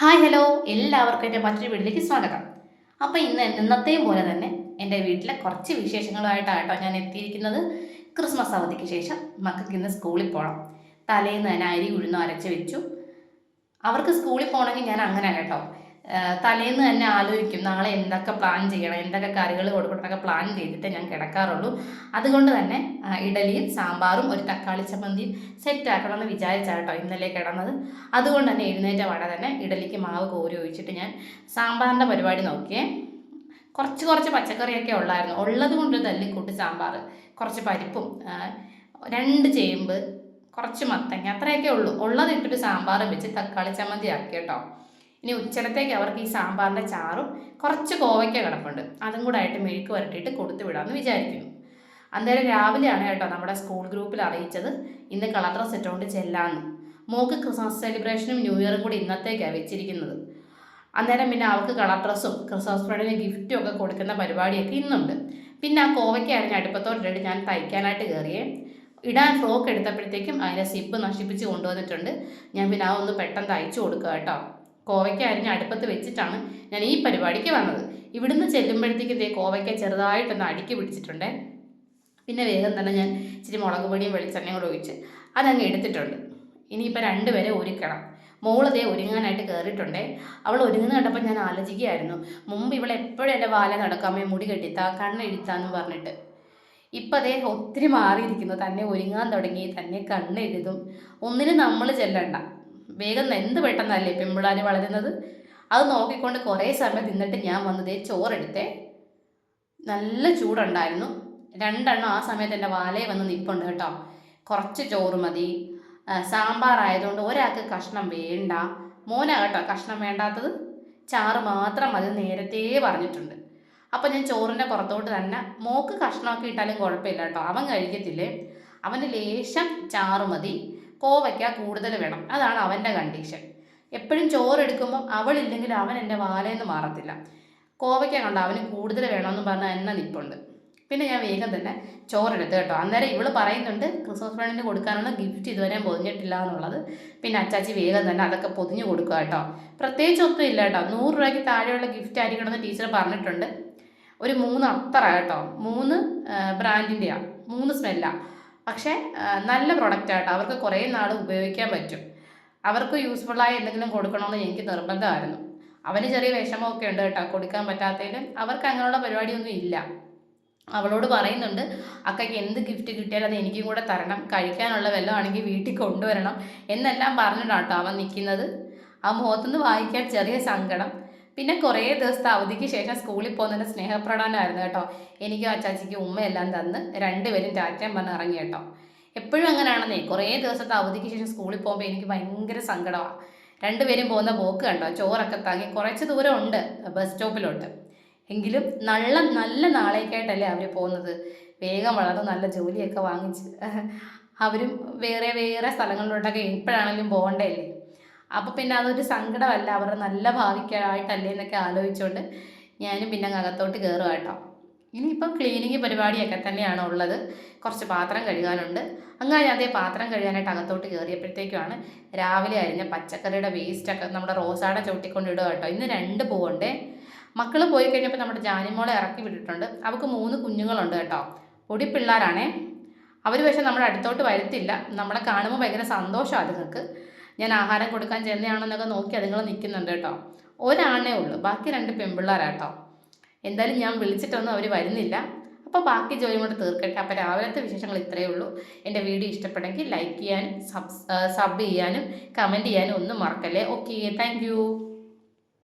Hi hello. എല്ലാവർക്കും എന്റെ മറ്റൊരു വീട്ടിലേക്ക് സ്വാഗതം. അപ്പോൾ ഇന്ന് ഇന്നത്തെയും പോലെ തന്നെ എന്റെ വീട്ടിലെ കുറച്ച് വിശേഷങ്ങളുമായിട്ടാട്ടോ ഞാൻ എത്തിയിരിക്കുന്നത്. ക്രിസ്മസ് അവധിക്ക് ശേഷം മക്കൾക്ക് ഇന്ന് സ്കൂളിൽ പോകണം തലേന്ന് തന്നെ അരി ഉഴുന്ന് അരച്ച് വെച്ചു. അവർക്ക് സ്കൂളിൽ പോകണമെങ്കിൽ ഞാൻ അങ്ങനെ കേട്ടോ. തലേന്ന് തന്നെ ആലോചിക്കും നാളെ എന്തൊക്കെ പ്ലാൻ ചെയ്യണം എന്തൊക്കെ കറികൾ കൊടുക്കണമെന്നൊക്കെ പ്ലാൻ ചെയ്തിട്ട് ഞാൻ കിടക്കാറുള്ളൂ. അതുകൊണ്ട് തന്നെ ഇഡലിയും സാമ്പാറും ഒരു തക്കാളി ചമ്മന്തിയും സെറ്റ് വിചാരിച്ചാണ് വിചാരിച്ചാട്ടോ ഇന്നലെ കിടന്നത്. അതുകൊണ്ട് തന്നെ എഴുന്നേറ്റ വട തന്നെ ഇഡലിക്ക് മാവ് കോരി ഒഴിച്ചിട്ട് ഞാൻ സാമ്പാറിന്റെ പരിപാടി നോക്കിയേ. കുറച്ച് കുറച്ച് പച്ചക്കറിയൊക്കെ ഉള്ളായിരുന്നു. ഉള്ളത് കൊണ്ട് തല്ലിക്കൂട്ട് സാമ്പാർ കുറച്ച് പരിപ്പും രണ്ട് ചേമ്പ് കുറച്ച് മത്തങ്ങ അത്രയൊക്കെ ഉള്ളൂ. ഉള്ളത് ഇട്ടിട്ട് സാമ്പാറും വെച്ച് തക്കാളി ചമ്മന്തി ആക്കി കേട്ടോ. ഇനി ഉച്ചടത്തേക്ക് അവർക്ക് ഈ സാമ്പാറിന്റെ ചാറും കുറച്ച് കോവയ്ക്ക കിടപ്പുണ്ട്. അതും കൂടെ ആയിട്ട് മെഴുക്ക് വരട്ടിയിട്ട് കൊടുത്തു വിടാമെന്ന് വിചാരിക്കുന്നു. അന്നേരം രാവിലെയാണ് കേട്ടോ നമ്മുടെ സ്കൂൾ ഗ്രൂപ്പിൽ അറിയിച്ചത് ഇന്ന് കളർ ഡ്രസ് ഇട്ടുകൊണ്ട് ചെല്ലാന്ന്. മോക്ക് ക്രിസ്മസ് സെലിബ്രേഷനും ന്യൂ ഇയറും കൂടി ഇന്നത്തേക്കാണ് വെച്ചിരിക്കുന്നത്. അന്നേരം പിന്നെ അവൾക്ക് കളർ ഡ്രസ്സും ക്രിസ്മസ് ഫ്രണ്ടിന് ഗിഫ്റ്റും ഒക്കെ കൊടുക്കുന്ന പരിപാടിയൊക്കെ ഇന്നുണ്ട്. പിന്നെ ആ കോവയ്ക്കാണ് ഞാൻ അടുപ്പത്തോട്ടിട്ട് ഞാൻ തയ്ക്കാനായിട്ട് കയറിയേ ഇടാൻ ഫ്രോക്ക് എടുത്തപ്പോഴത്തേക്കും അതിന്റെ സിബ് നശിപ്പിച്ച് കൊണ്ടുവന്നിട്ടുണ്ട്. ഞാൻ പിന്നെ ആ ഒന്ന് പെട്ടെന്ന് തയ്ച്ചു കൊടുക്കുക കേട്ടോ. കോവയ്ക്ക അരിഞ്ഞ് അടുപ്പത്ത് വെച്ചിട്ടാണ് ഞാൻ ഈ പരിപാടിക്ക് വന്നത്. ഇവിടുന്ന് ചെല്ലുമ്പോഴത്തേക്ക് ഇതേ കോവയ്ക്ക ചെറുതായിട്ടൊന്ന് അടുക്കി പിടിച്ചിട്ടുണ്ട്. പിന്നെ വേഗം തന്നെ ഞാൻ ഇച്ചിരി മുളക് പൊടിയും വെളിച്ചെണ്ണയും കൂടെ ഒഴിച്ച് അതങ്ങ് എടുത്തിട്ടുണ്ട്. ഇനിയിപ്പോൾ രണ്ടുപേരെ ഒരുക്കണം. മോളതേ ഒരുങ്ങാനായിട്ട് കയറിയിട്ടുണ്ടേ. അവൾ ഒരുങ്ങുന്ന കണ്ടപ്പോൾ ഞാൻ ആലോചിക്കുകയായിരുന്നു. മുമ്പ് ഇവൾ എപ്പോഴും എന്റെ വാല നടക്കാമേ മുടി കെട്ടിത്താ കണ്ണെഴുത്താന്ന് പറഞ്ഞിട്ട്. ഇപ്പം അതേ ഒത്തിരി മാറിയിരിക്കുന്നു. തന്നെ ഒരുങ്ങാൻ തുടങ്ങി തന്നെ കണ്ണെഴുതും. ഒന്നിനും നമ്മൾ ചെല്ലണ്ട. വേഗം എന്ത് പെട്ടെന്നല്ലേ പെമ്പിളാർ വളരുന്നത്? അത് നോക്കിക്കൊണ്ട് കുറേ സമയം നിന്നിട്ട് ഞാൻ വന്നതേ ചോറെടുത്തേ. നല്ല ചൂടുണ്ടായിരുന്നു. രണ്ടെണ്ണം ആ സമയത്ത് എന്റെ വാലയെ വന്ന് നിൽപ്പുണ്ട് കേട്ടോ. കുറച്ച് ചോറ് മതി. സാമ്പാർ ആയതുകൊണ്ട് ഒരാൾക്ക് കഷ്ണം വേണ്ട. മോനാ കേട്ടോ കഷ്ണം വേണ്ടാത്തത്. ചാറ് മാത്രം മതി നേരത്തെ പറഞ്ഞിട്ടുണ്ട്. അപ്പം ഞാൻ ചോറിന്റെ പുറത്തോട്ട് തന്നെ മോക്ക് കഷ്ണമൊക്കെ ഇട്ടാലും കുഴപ്പമില്ല കേട്ടോ. അവൻ കഴിക്കത്തില്ലേ? അവന്റെ ലേശം ചാറ് മതി. കോവയ്ക്ക കൂടുതൽ വേണം. അതാണ് അവന്റെ കണ്ടീഷൻ എപ്പോഴും ചോറെടുക്കുമ്പം അവളില്ലെങ്കിൽ അവൻ എന്റെ വാലേന്ന് മാറത്തില്ല. കോവയ്ക്ക കണ്ടോ അവന് കൂടുതൽ വേണമെന്ന് പറഞ്ഞാൽ എന്നെ നിൽപ്പുണ്ട് പിന്നെ ഞാൻ വേഗം തന്നെ ചോറെടുത്ത് കേട്ടോ. അന്നേരം ഇവൾ പറയുന്നുണ്ട് ക്രിസ്മസ് ഫ്രണ്ടിന് കൊടുക്കാനുള്ള ഗിഫ്റ്റ് ഇതുവരെ പൊതിഞ്ഞിട്ടില്ല എന്നുള്ളത്. പിന്നെ അച്ചാച്ചി വേഗം തന്നെ അതൊക്കെ പൊതിഞ്ഞു കൊടുക്കുക കേട്ടോ. പ്രത്യേകിച്ച് ഒന്നും ഇല്ല കേട്ടോ. നൂറ് രൂപയ്ക്ക് താഴെയുള്ള ഗിഫ്റ്റ് ആയിരിക്കണമെന്ന് ടീച്ചർ പറഞ്ഞിട്ടുണ്ട്. ഒരു മൂന്ന് അത്തറ കേട്ടോ. മൂന്ന് ബ്രാൻഡിന്റെയാണ് മൂന്ന് സ്മെല്ലാണ് പക്ഷേ നല്ല പ്രൊഡക്റ്റായിട്ട് അവർക്ക് കുറേ നാൾ ഉപയോഗിക്കാൻ പറ്റും. അവർക്ക് യൂസ്ഫുള്ളായ എന്തെങ്കിലും കൊടുക്കണമെന്ന് എനിക്ക് നിർബന്ധമായിരുന്നു. അവന് ചെറിയ വിഷമമൊക്കെ ഉണ്ട് കേട്ടോ. കൊടുക്കാൻ പറ്റാത്തതിലും അവർക്ക് അങ്ങനെയുള്ള പരിപാടിയൊന്നും ഇല്ല. അവളോട് പറയുന്നുണ്ട് അക്കയ്ക്ക് എന്ത് ഗിഫ്റ്റ് കിട്ടിയാലും അത് എനിക്കും കൂടെ തരണം. കഴിക്കാനുള്ള വല്ലതും ആണെങ്കിൽ വീട്ടിൽ കൊണ്ടുവരണം. എന്നെല്ലാം പറഞ്ഞിട്ടാണ് കേട്ടോ അവൻ നിൽക്കുന്നത്. ആ മുഖത്തുനിന്ന് വായിക്കാൻ ചെറിയ സങ്കടം. പിന്നെ കുറേ ദിവസത്തെ അവധിക്ക് ശേഷം സ്കൂളിൽ പോകുന്നതിന്റെ സ്നേഹപ്രകടനമായിരുന്നു കേട്ടോ. എനിക്കും അച്ചാച്ചിക്ക് ഉമ്മയെല്ലാം തന്ന് രണ്ടുപേരും ടാറ്റയും പറഞ്ഞ് ഇറങ്ങി കേട്ടോ. എപ്പോഴും അങ്ങനെയാണെന്നേ കുറേ ദിവസത്തെ അവധിക്ക് ശേഷം സ്കൂളിൽ പോകുമ്പോൾ എനിക്ക് ഭയങ്കര സങ്കടമാണ് രണ്ടുപേരും പോകുന്ന പോക്ക് കണ്ടോ ചോറൊക്കെ താങ്ങി കുറച്ച് ദൂരം ഉണ്ട് ബസ് സ്റ്റോപ്പിലോട്ട്. എങ്കിലും നല്ല നല്ല നാളേക്കായിട്ടല്ലേ അവർ പോകുന്നത്. വേഗം വളർന്ന് നല്ല ജോലിയൊക്കെ വാങ്ങിച്ച്. അവരും വേറെ വേറെ സ്ഥലങ്ങളിലോട്ടൊക്കെ എപ്പോഴാണെങ്കിലും പോകണ്ടല്ലേ അപ്പോൾ പിന്നെ അതൊരു സങ്കടമല്ല. അവരുടെ നല്ല ഭാവിക്കായിട്ടല്ലേ എന്നൊക്കെ ആലോചിച്ചുകൊണ്ട് ഞാനും പിന്നെ അകത്തോട്ട് കയറുക കേട്ടോ. ഇനിയിപ്പം ക്ലീനിങ് പരിപാടിയൊക്കെ തന്നെയാണ് ഉള്ളത്. കുറച്ച് പാത്രം കഴുകാനുണ്ട്. അങ്ങനെ അതേ പാത്രം കഴുകാനായിട്ട് അകത്തോട്ട് കയറിയപ്പോഴത്തേക്കുമാണ് രാവിലെ അരിഞ്ഞ പച്ചക്കറിയുടെ വേസ്റ്റൊക്കെ നമ്മുടെ റോസാടെ ചവിട്ടിക്കൊണ്ട് ഇടുക കേട്ടോ. ഇന്ന് രണ്ട് പൂവുണ്ടേ. മക്കൾ പോയി കഴിഞ്ഞപ്പോൾ നമ്മുടെ ജാനിമോളെ ഇറക്കി വിട്ടിട്ടുണ്ട്. അവൾക്ക് മൂന്ന് കുഞ്ഞുങ്ങളുണ്ട് കേട്ടോ. പൊടി പിള്ളേരാണേ. അവർ പക്ഷേ നമ്മുടെ അടുത്തോട്ട് വരത്തില്ല. നമ്മളെ കാണുമ്പോൾ ഭയങ്കര സന്തോഷമാണ് അതുങ്ങൾക്ക് ഞാൻ ആഹാരം കൊടുക്കാൻ ചെന്നയാണെന്നൊക്കെ നോക്കി അതുങ്ങൾ നിൽക്കുന്നുണ്ട് കേട്ടോ. ഒരാണേ ഉള്ളൂ. ബാക്കി രണ്ട് പെൺപിള്ളേരാട്ടോ. എന്തായാലും ഞാൻ വിളിച്ചിട്ടൊന്നും അവർ വരുന്നില്ല. അപ്പോൾ ബാക്കി ജോലി കൊണ്ട് തീർക്കട്ടെ. അപ്പോൾ രാവിലത്തെ വിശേഷങ്ങൾ ഇത്രയേ ഉള്ളൂ. എന്റെ വീഡിയോ ഇഷ്ടപ്പെട്ടെങ്കിൽ ലൈക്ക് ചെയ്യാനും സബ് സബ് ചെയ്യാനും കമന്റ് ചെയ്യാനും ഒന്നും മറക്കല്ലേ? Okay thank